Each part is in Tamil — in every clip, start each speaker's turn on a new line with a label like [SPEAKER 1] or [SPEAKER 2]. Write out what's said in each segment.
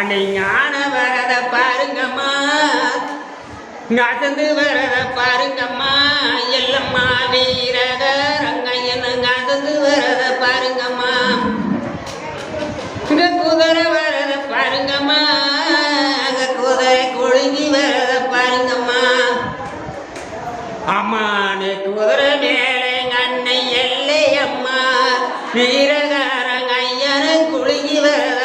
[SPEAKER 1] அன்னை ஞான வரத பாருங்கம்மா. நடந்து வரத பாருங்கம்மா. எல்லம்மா வீரத ரங்கையன் நடந்து வரத பாருங்கம்மா. இங்க குதிரை வரத பாருங்கம்மா. அங்க குதிரை கொழுங்கி வரத பாருங்கம்மா. அம்மானு குதிரை மேலே அன்னை எல்லை அம்மா. வீரகாரங்க குழுங்கி வரத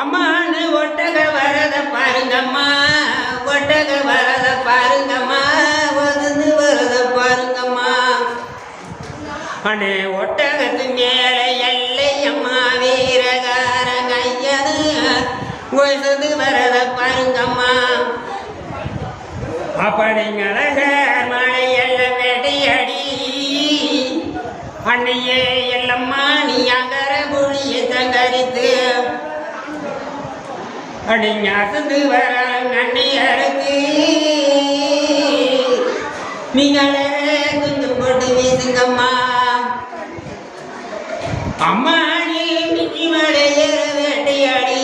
[SPEAKER 1] அம்மானு ஒட்டக வரத பாருங்கம்மா. ஒட்டக வரத பாருங்கம்மா. வந்து வரத பாருங்கம்மா. அண்ணே ஒட்டகத்து மேலே எல்லை அம்மா வீரகாரங்க ஐயனு. ஒதுந்து வரத பாருங்கம்மா. அப்படிங்கள மழை எல்லாம் வேட்டையாடி அன்னையே எல்லம்மா நீ அகர மொழியை தங்கரித்து அடிங்க அசந்து வர அன்னை அறுத்து நீங்களே கொஞ்சம் போட்டு வீசுங்கம்மா அம்மா நீ மிக்கி மழை ஏற வேட்டையாடி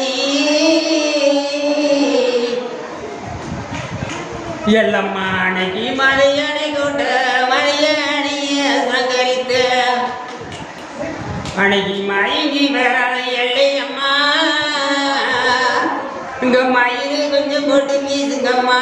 [SPEAKER 1] எல்லம்மா அன்னைக்கு மலையணை கொண்ட மலையணைய சங்கரித்த அன்னைக்கு மயங்கி வராத இங்க மயிறு கொஞ்சம் போட்டு வீசுங்கம்மா